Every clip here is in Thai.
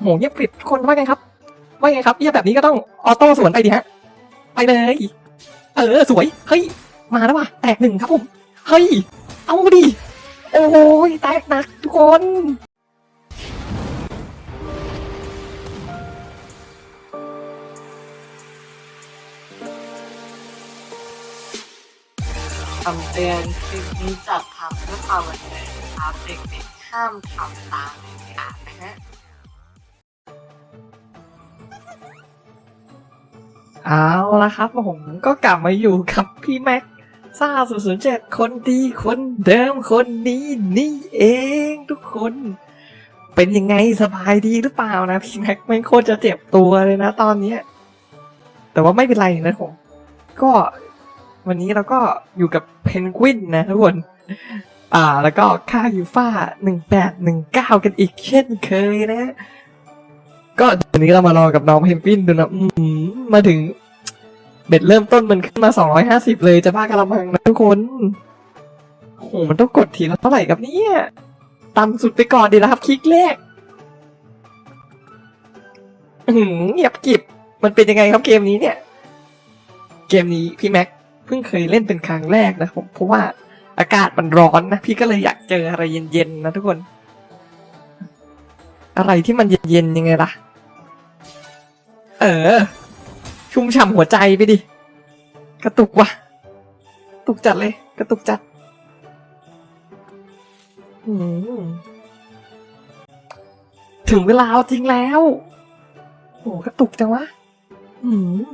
โหเงียบกริบทุกคนว่าไงครับ ว่าไงครับเงียแบบนี้ก็ต้องออโต้สวนไปดิฮะ ไปเลย เออสวย เฮ้ย มาแล้วว่ะ แตกหนึ่งครับผม เฮ้ย เอามาดิ โอ้ยแตกหนักทุกคนคำเตือนคลิปนี้จัดทำเพื่อความบันเทิงนะครับเด็กๆห้ามทำตามเด็ดขาดนะฮะ เอาละครับผมก็กลับมาอยู่กับพี่แม็กซ่าศูนย์เจ็ดคนดีคนเดิมคนนี้นี่เองทุกคน เป็นยังไงสบายดีหรือเปล่านะพี่แม็กไม่โคตรจะเจ็บตัวเลยนะตอนเนี้ยแต่ว่าไม่เป็นไรนะผมก็วันนี้เราก็อยู่กับเพนกวินนะทุกคน อ่า แล้วก็ค่ายูฟ่าหนึ่งแปดหนึ่งเก้ากันอีกเช่นเคยนะ ก็วันนี้เรามารอกับน้องเพนกวินดูนะอืมมาถึง เบ็ดเริ่มต้นมันขึ้นมา 250 เลยจะบ้ากระมังนะทุกคนโหมันต้องกดทีละเท่าไหร่กับเนี่ยต่ำสุดไปก่อนดีแล้วครับ คลิกแรกอื้อหือเงียบกิบ มันเป็นยังไงครับเกมนี้เนี่ย เกมนี้พี่แม็กเพิ่งเคยเล่นเป็นครั้งแรกนะผมเพราะว่าอากาศมันร้อนนะ พี่ก็เลยอยากเจออะไรเย็นๆนะทุกคน อะไรที่มันเย็นๆยังไงล่ะ เออ ชุ่มฉ่ำหัวใจไปดิ กระตุกว่ะตุกจัดเลย กระตุกจัดอืมถึงเวลาเอาจริงแล้ว โอ้กระตุกจังวะ อืม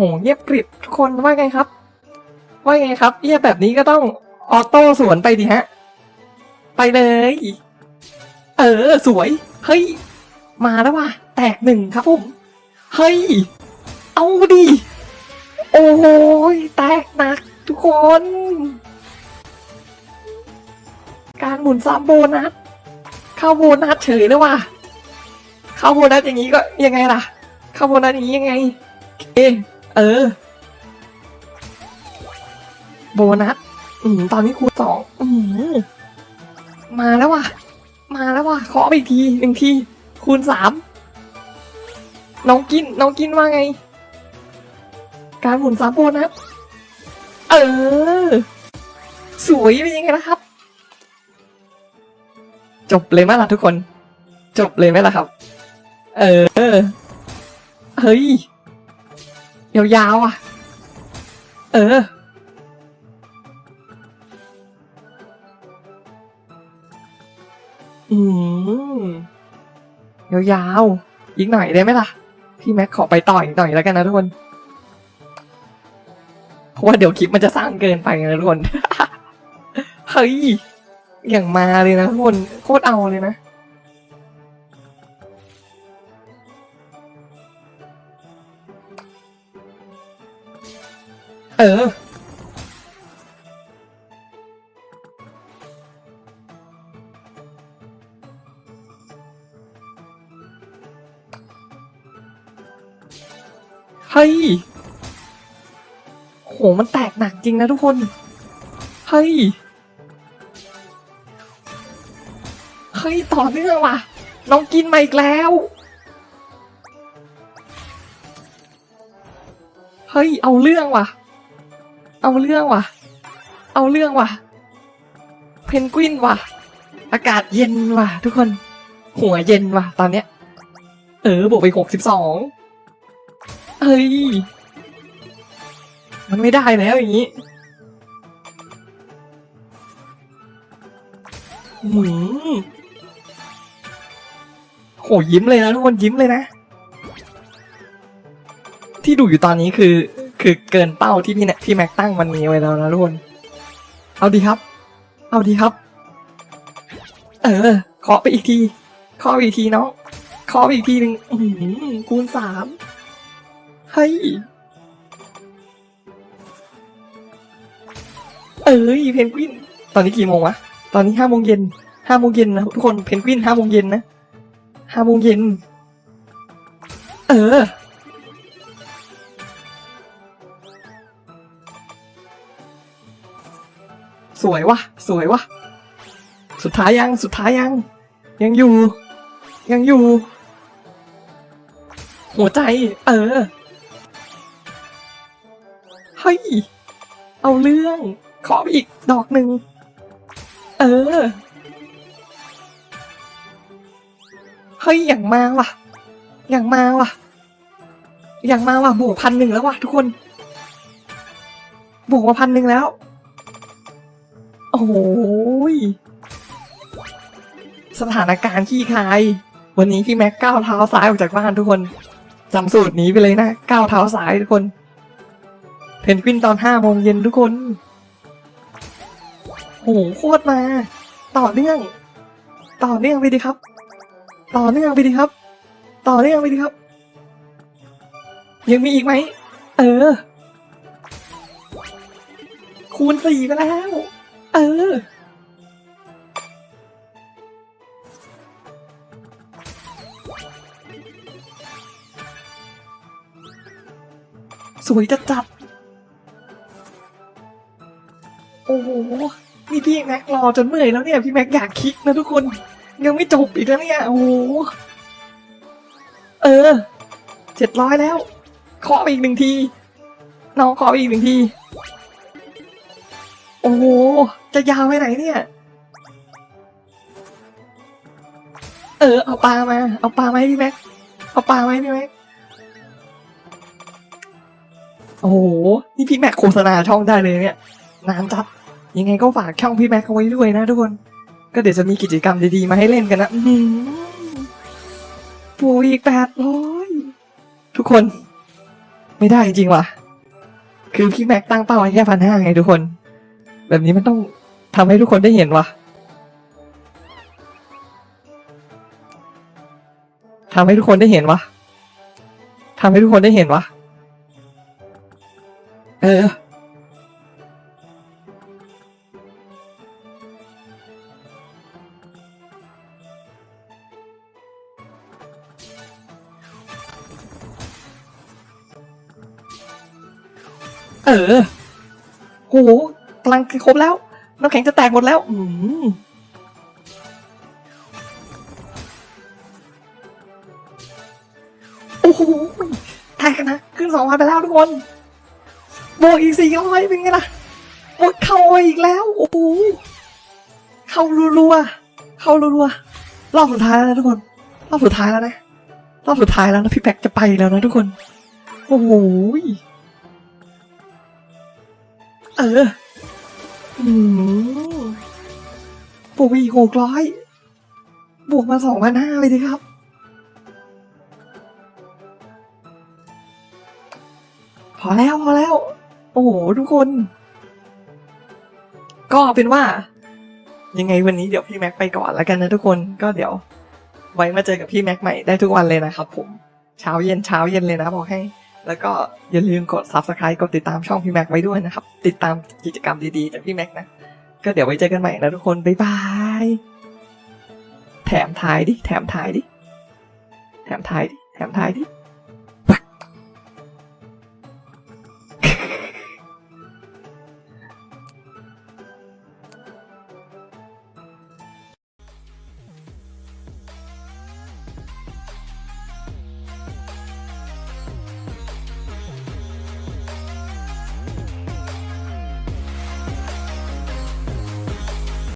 หเงียบกริบทุกคนว่าไงครับ ว่าไงครับเงียบแบบนี้ก็ต้องออโต้สวนไปดิฮะ ไปเลย เออ สวย เฮ้ย มาแล้วว่ะ แตกหนึ่งครับผม เฮ้ย เอาดิ โอ้ยแตกหนักทุกคน การหมุนซ้ำโบนัส เข้าโบนัสเฉยเลยว่ะ เข้าโบนัสอย่างนี้ก็ยังไงล่ะ เข้าโบนัสอย่างนี้ยังไงเอเเออ โบนัสอืมตอนนี้คูณสองอืมมาแล้วว่ะ มาแล้วว่ะขอไปอีกทีหนึ่งทีคูณสามน้องกิน น้องกินว่าไง การหมุนสามโบนัสเออ สวยเป็นยังไงล่ะครับ จบเลยไหมล่ะทุกคน จบเลยไหมล่ะครับ เออ เฮ้ย ยาวๆอะ เออ อืมยาวๆอีกหน่อยได้ไหมล่ะ พี่แม็กขอไปต่ออีกหน่อยแล้วกันนะทุกคนเพราะว่าเดี๋ยวคลิปมันจะสร้างเกินไปนะทุกคน เฮ้ย อย่างมาเลยนะทุกคน โคตรเอาเลยนะ เออ เฮ้ย โห มันแตกหนักจริงนะทุกคน เฮ้ย เฮ้ย ต่อเนื่องว่ะ น้องกินมาอีกแล้ว เฮ้ย เอาเรื่องว่ะ เอาเรื่องว่ะ เอาเรื่องว่ะ เพนกวินว่ะ อากาศเย็นว่ะ ทุกคน หัวเย็นว่ะ ตอนเนี้ย เออบวกไปหกสิบสองเฮ้ย มันไม่ได้แล้วอย่างนี้หืมโหยิ้มเลยนะทุกคนยิ้มเลยนะ ที่ดูอยู่ตอนนี้คือ คือเกินเป้าที่พี่เนี่ยพี่แม็กตั้งมันมีไว้แล้วนะทุกคนเอาดีครับ เอาดีครับ เออเคาะไปอีกทีเคาะไปอีกทีน้องเคาะไปอีกทีหนึ่งคูณสามเฮ้ยเอ้ยเพนกวิน ตอนนี้กี่โมงวะ ตอนนี้ห้าโมงเย็นห้าโมงเย็นนะทุกคนเพนกวินห้าโมงเย็นนะห้าโมงเย็น เออ สวยวะสวยวะสุดท้ายยังสุดท้ายยัง ยังอยู่ ยังอยู่ หัวใจ เออเฮ้ยเอาเรื่อง ขออีกดอกหนึ่งเออเฮ้ยอย่างมาว่ะ อย่างมาว่ะ อย่างมาว่ะบวกพันหนึ่งแล้วว่ะทุกคนบวกมาพันหนึ่งแล้ว อ้โหยสถานการณ์ขี้คาย วันนี้พี่แม็กก้าวเท้าซ้ายออกจากบ้านทุกคนจำสูตรนี้ไปเลยนะก้าวเท้าซ้ายทุกคน เพนกวินตอนห้าโมงเย็นทุกคนโอ้โหโคตรมา ต่อเนื่อง ต่อเนื่องไปดีครับ ต่อเนื่องไปดีครับ ต่อเนื่องไปดีครับ ยังมีอีกไหม เออ คูณสี่ไปแล้ว เออ สวยจัดจัดโอ้โห นี่พี่แม็กรอจนเมื่อยแล้วเนี่ย พี่แม็กอยากคลิกนะทุกคน ยังไม่จบอีกแล้วเนี่ย โอ้โห เออ เจ็ดร้อยแล้ว ขออีกหนึ่งที น้องขออีกหนึ่งที โอ้โห จะยาวไปไหนเนี่ย เออ เอาปลามา เอาปลามาให้พี่แม็ก เอาปลามาให้พี่แม็ก โอ้โห นี่พี่แม็กโฆษณาช่องได้เลยเนี่ยนานจัด ยังไงก็ฝากช่องพี่แม็กเอาไว้ด้วยนะทุกคน ก็เดี๋ยวจะมีกิจกรรมดีๆมาให้เล่นกันนะอื้อหือปูอีกแปดร้อยทุกคน ไม่ได้จริงว่ะ คือพี่แม็กตั้งเป้าไว้แค่พันห้าไงทุกคน แบบนี้มันต้องทำให้ทุกคนได้เห็นวะทำให้ทุกคนได้เห็นวะทำให้ทุกคนได้เห็นวะเออ เออ โห ลังครบแล้วน้ำแข็งจะแตกหมดแล้ว อืมโอ้โหแตกนะ ขึ้นสองพันไปแล้วทุกคน บวกอีกสี่ร้อยเป็นไงล่ะ บวกเข้าอีกแล้ว โอ้โหเข้ารัวๆ เข้ารัวๆ รอบสุดท้ายแล้วนะทุกคน รอบสุดท้ายแล้วนะ รอบสุดท้ายแล้วนะพี่แบ็กจะไปแล้วนะทุกคน โอ้โห เออ บวกไปอีกหกร้อยบวกมาสองพันห้าเลยดีครับ พอแล้วพอแล้ว โอ้โห ทุกคน ก็เป็นว่า ยังไงวันนี้เดี๋ยวพี่แม็กไปก่อนแล้วกันนะทุกคนก็เดี๋ยว ไว้มาเจอกับพี่แม็กใหม่ได้ทุกวันเลยนะครับผม เช้าเย็นเช้าเย็นเลยนะบอกให้ แล้วก็อย่าลืมกด subscribe กดติดตามช่องพี่แม็กไว้ด้วยนะครับ ติดตามกิจกรรมดีๆจากพี่แม็กนะ ก็เดี๋ยวไว้เจอกันใหม่นะทุกคน บ๊ายบาย แถมท้ายดิ แถมท้ายดิ แถมท้ายดิ แถมท้ายดิ